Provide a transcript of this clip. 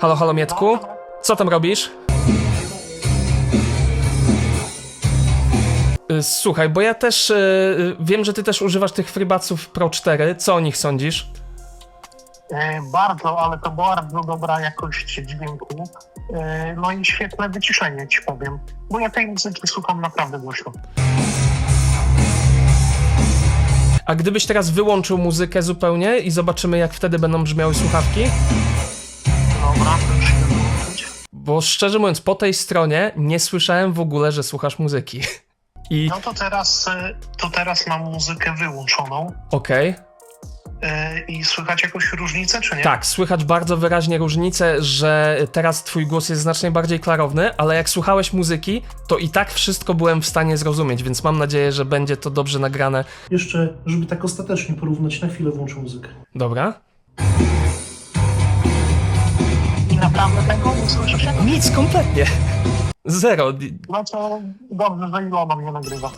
Halo, halo Mietku? Co tam robisz? Y, Słuchaj, bo ja też y, y, wiem, że ty też używasz tych FreeBudsów Pro 4. Co o nich sądzisz? E, bardzo, ale to bardzo dobra jakość dźwięku. E, no i świetne wyciszenie, ci powiem. Bo ja tej muzyki słucham naprawdę głośno. A gdybyś teraz wyłączył muzykę zupełnie i zobaczymy, jak wtedy będą brzmiały słuchawki? Dobra, to już się wyłączyć. Bo szczerze mówiąc, po tej stronie nie słyszałem w ogóle, że słuchasz muzyki. I No to teraz, e, to teraz mam muzykę wyłączoną. okej. E, I słychać jakąś różnicę, czy nie? Tak, słychać bardzo wyraźnie różnicę, że teraz twój głos jest znacznie bardziej klarowny, ale jak słuchałeś muzyki, to i tak wszystko byłem w stanie zrozumieć, więc mam nadzieję, że będzie to dobrze nagrane. Jeszcze, żeby tak ostatecznie porównać, na chwilę włączę muzykę. Dobra? Naprawdę tego się? Nic, kompletnie. Zero. To dobrze, że Ilona mnie nagrywa.